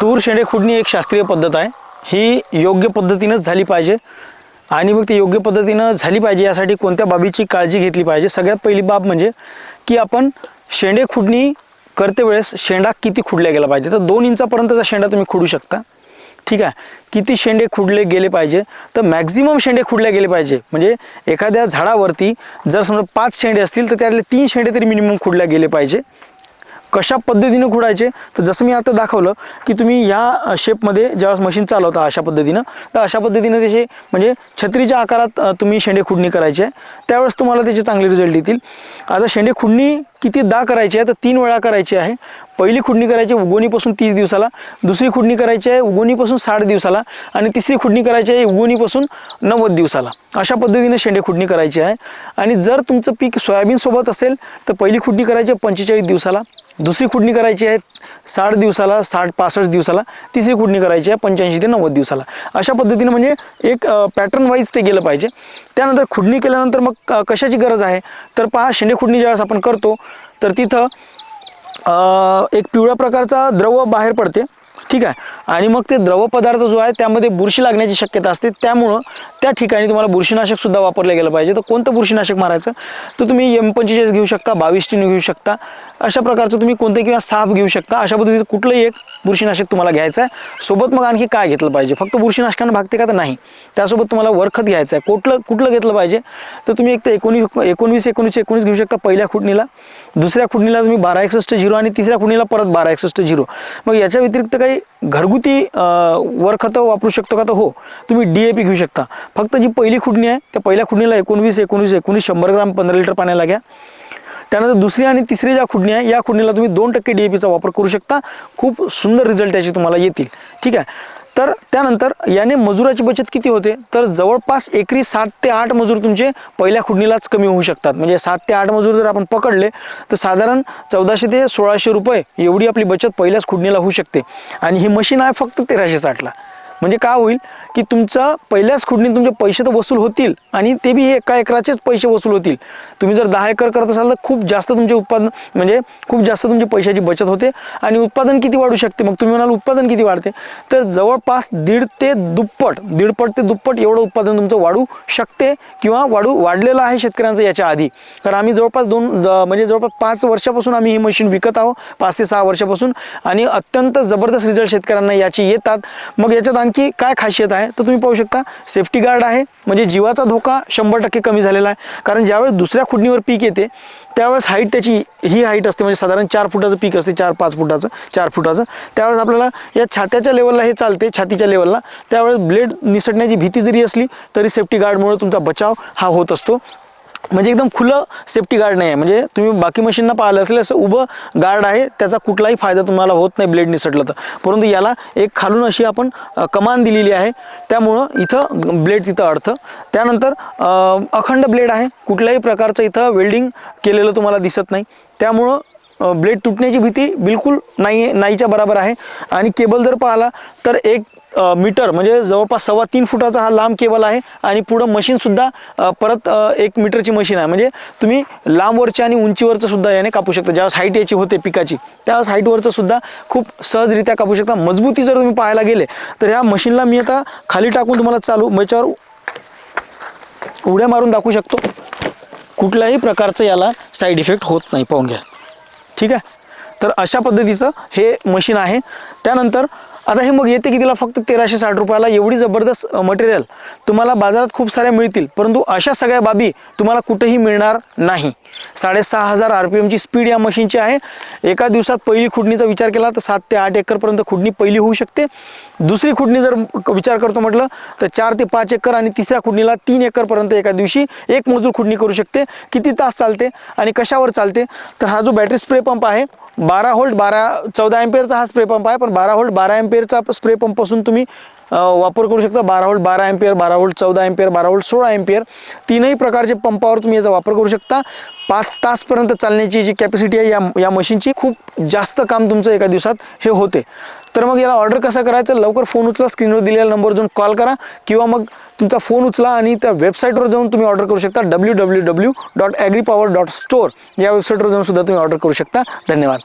तूर शेंडे खुडणी एक शास्त्रीय पद्धत आहे. ही योग्य पद्धतीनंच झाली पाहिजे. आणि मग ती योग्य पद्धतीनं झाली पाहिजे यासाठी कोणत्या बाबीची काळजी घेतली पाहिजे? सगळ्यात पहिली बाब म्हणजे की आपण शेंडे खुडणी करते वेळेस शेंडा किती खुडल्या गेला पाहिजे? तर दोन इंचापर्यंतचा शेंडा तुम्ही खुडू शकता. ठीक आहे? किती शेंडे खुडले गेले पाहिजे? तर मॅक्झिमम शेंडे खुडले गेले पाहिजे. म्हणजे एखाद्या झाडावरती जर समजा पाच शेंडे असतील तर त्यातले तीन शेंडे तरी मिनिमम खुडल्या गेले पाहिजे. कशा पद्धतीनं खुडायचे? तर जसं मी आता दाखवलं की तुम्ही या शेपमध्ये ज्यावेळेस मशीन चालवता अशा पद्धतीनं तर अशा पद्धतीनं त्याचे म्हणजे छत्रीच्या आकारात तुम्ही शेंडे खुडणी करायची. आहे त्यावेळेस तुम्हाला त्याचे चांगले रिझल्ट येतील. आता शेंडे खुडणी किती दा करायची आहे तर तीन वेळा करायची आहे. पहिली खुडणी करायची उगवणीपासून तीस दिवसाला दुसरी खुडणी करायची आहे उगवणीपासून साठ दिवसाला आणि तिसरी खुडणी करायची आहे उगवणीपासून नव्वद दिवसाला. अशा पद्धतीने शेंडे खुडणी करायची आहे. आणि जर तुमचं पीक सोयाबीनसोबत असेल तर पहिली खुडणी करायची आहे पंचेचाळीस दिवसाला दुसरी खुडणी करायची आहे साठ दिवसाला साठ पासष्ट दिवसाला तिसरी खुडणी करायची आहे पंच्याऐंशी ते नव्वद दिवसाला. अशा पद्धतीने म्हणजे एक पॅटर्न वाईज ते गेलं पाहिजे. त्यानंतर खुडणी केल्यानंतर मग क- कशाची गरज आहे? तर पहा शेंडे खुडणी ज्यावेळेस आपण करतो तर तिथं एक पिवळ्या प्रकारचा द्रव बाहेर पडते. ठीक आहे. आणि मग ते द्रव पदार्थ जो आहे त्यामध्ये बुरशी लागण्याची शक्यता असते. त्यामुळं त्या ठिकाणी तुम्हाला बुरशीनाशक सुद्धा वापरलं गेलं पाहिजे. तर कोणतं बुरशीनाशक मारायचं? तर तुम्ही एम पंचेचाळीस घेऊ शकता बावीस टीन घेऊ शकता. अशा प्रकारचं तुम्ही कोणतं किंवा साप घेऊ शकता. अशा पद्धतीचं कुठलंही एक बुरशीनाशक तुम्हाला घ्यायचं आहे. सोबत मग आणखी काय घेतलं पाहिजे? फक्त बुरशीनाशकानं भागते का तर नाही. त्यासोबत तुम्हाला वरखत घ्यायचं आहे. कुठलं कुठलं घेतलं पाहिजे? तर तुम्ही एक तर एकोणीस एकोणवीस एकोणीस एकोणीस घेऊ शकता पहिल्या खुडणीला दुसऱ्या खुडणीला तुम्ही बारा एकसष्ट झिरो आणि तिसऱ्या खुडणीला परत बारा एकसष्ट झिरो. मग याच्या व्यतिरिक्त काही घरगुती वर वरखतं वापरू शकतो का? तर हो तुम्ही डी ए पी घेऊ शकता. फक्त जी पहिली खुडणी आहे त्या पहिल्या खुडणीला एकोणवीस एकोणवीस एकोणीस शंभर ग्राम पंधरा लिटर पाण्याला घ्या. त्यानंतर दुसरी आणि तिसरी ज्या खुडणी आहे या खुडणीला तुम्ही दोन टक्के डी ए पीचा वापर करू शकता. खूप सुंदर रिझल्ट त्याचे तुम्हाला येतील. ठीक आहे? तर त्यानंतर याने मजुराची बचत किती होते? तर जवळपास एकरी सात ते आठ मजूर तुमचे पहिल्या खुडणीलाच कमी होऊ शकतात. म्हणजे सात ते आठ मजूर जर आपण पकडले तर साधारण चौदाशे ते सोळाशे रुपये एवढी आपली बचत पहिल्याच खुडणीला होऊ शकते. आणि ही मशीन आहे फक्त तेराशे साठला. म्हणजे काय होईल? की तुमचा पहिल्याच खुडणीत तुमचे पैसे तर वसूल होतील आणि ते बी एका एकराचेच पैसे वसूल होतील. तुम्ही जर दहा एकर करत असाल तर खूप जास्त तुमचे उत्पादन म्हणजे खूप जास्त तुमची पैशाची बचत होते आणि उत्पादन किती वाढू शकते? मग तुम्ही म्हणाल उत्पादन किती वाढते? तर जवळपास दीड ते दुप्पट दीडपट ते दुप्पट एवढं उत्पादन तुमचं वाढू शकते किंवा वाढू वाढलेलं आहे शेतकऱ्यांचं याच्या आधी. कारण आम्ही जवळपास दोन म्हणजे जवळपास पाच वर्षापासून आम्ही ही मशीन विकत आहोत पाच ते सहा वर्षापासून आणि अत्यंत जबरदस्त रिझल्ट शेतकऱ्यांना याची येतात. मग याच्यात आणखी काय खासियत आहे तर तुम्ही पाहू शकता सेफ्टी गार्ड आहे म्हणजे जीवाचा धोका शंभर टक्के कमी झालेला आहे. कारण ज्यावेळेस दुसऱ्या खुडणीवर पीक येते त्यावेळेस हाईट त्याची ही हाईट असते म्हणजे साधारण चार फुटाचं पीक असते चार पाच फुटाचं चार फुटाचं. त्यावेळेस आपल्याला या छात्याच्या लेवलला हे चालते छातीच्या लेवलला त्यावेळेस ब्लेड निसटण्याची भीती जरी असली तरी सेफ्टी गार्डमुळे तुमचा बचाव हा होत असतो. म्हणजे एकदम खुलं सेफ्टी गार्ड नाही आहे म्हणजे तुम्ही बाकी मशीनना पाहिलं असेल असं उभं गार्ड आहे त्याचा कुठलाही फायदा तुम्हाला होत नाही ब्लेड निसटलं तर. परंतु याला एक खालून अशी आपण कमान दिलेली आहे. त्यामुळं इथं ब्लेड तिथं अडथं त्यानंतर अखंड ब्लेड आहे. कुठल्याही प्रकारचं इथं वेल्डिंग केलेलं तुम्हाला दिसत नाही. त्यामुळं ब्लेड तुटण्याची भीती बिलकुल नाही नाहीच्या बरोबर आहे. आणि केबल जर पाहिला तर एक मीटर म्हणजे जवळपास सव्वा तीन फुटाचा हा लांब केबल आहे आणि पुढं मशीनसुद्धा परत एक मीटरची मशीन आहे. म्हणजे तुम्ही लांबवरच्या आणि उंचीवरचं सुद्धा याने कापू शकता. ज्यावेळेस हाईट याची होते पिकाची त्यावेळेस हाईटवरचं सुद्धा खूप सहजरित्या कापू शकता. मजबूती जर तुम्ही पाहायला गेले तर ह्या मशीनला मी आता खाली टाकून तुम्हाला चालू याच्यावर उड्या मारून दाखवू शकतो. कुठल्याही प्रकारचं याला साईड इफेक्ट होत नाही. पाहून घ्या. ठीक आहे? तर अशा पद्धतीचं हे मशीन आहे. त्यानंतर आता हे मग येते की तिला फक्त तेराशे साठ रुपयाला एवढी जबरदस्त मटेरियल तुम्हाला बाजारात खूप साऱ्या मिळतील परंतु अशा सगळ्या बाबी तुम्हाला कुठेही मिळणार नाही. साडेसहा हजार आर पी एमची स्पीड या मशीनची आहे. एका दिवसात पहिली खुडणीचा विचार केला तर सात ते आठ एकरपर्यंत खुडणी पहिली होऊ शकते. दुसरी खुडणी जर विचार करतो म्हटलं तर चार ते पाच एकर आणि तिसऱ्या खुडणीला तीन एकरपर्यंत एका दिवशी एक मजूर खुडणी करू शकते. किती तास चालते आणि कशावर चालते? तर हा जो बॅटरी स्प्रे पंप आहे बारा होल्ट बारा चौदा एम्पेअरचा हा स्प्रे पंप आहे पण बारा होल्ट बारा एम्पियरचा स्प्रे पंपपासून तुम्ही वापर करू शकता. बारा होल्ट बारा एम्पियर बारा होल्ट चौदा एम्पियर बारा होल्ट सोळा एम्पियर तीनही प्रकारचे पंपावर तुम्ही याचा वापर करू शकता. पाच तासपर्यंत चालण्याची जी कॅपॅसिटी आहे या या मशीनची खूप जास्त काम तुमचं एका दिवसात हे होते. तर मग याला ऑर्डर कसं करायचं? लवकर फोन उचला स्क्रीनवर दिलेल्या नंबरवर जाऊन कॉल करा. किंवा मग तुमचा फोन उचला आणि त्या वेबसाईटवर जाऊन तुम्ही ऑर्डर करू शकता. W W W dot agri power dot store या वेबसाईटवर जाऊन सुद्धा तुम्ही ऑर्डर करू शकता. धन्यवाद.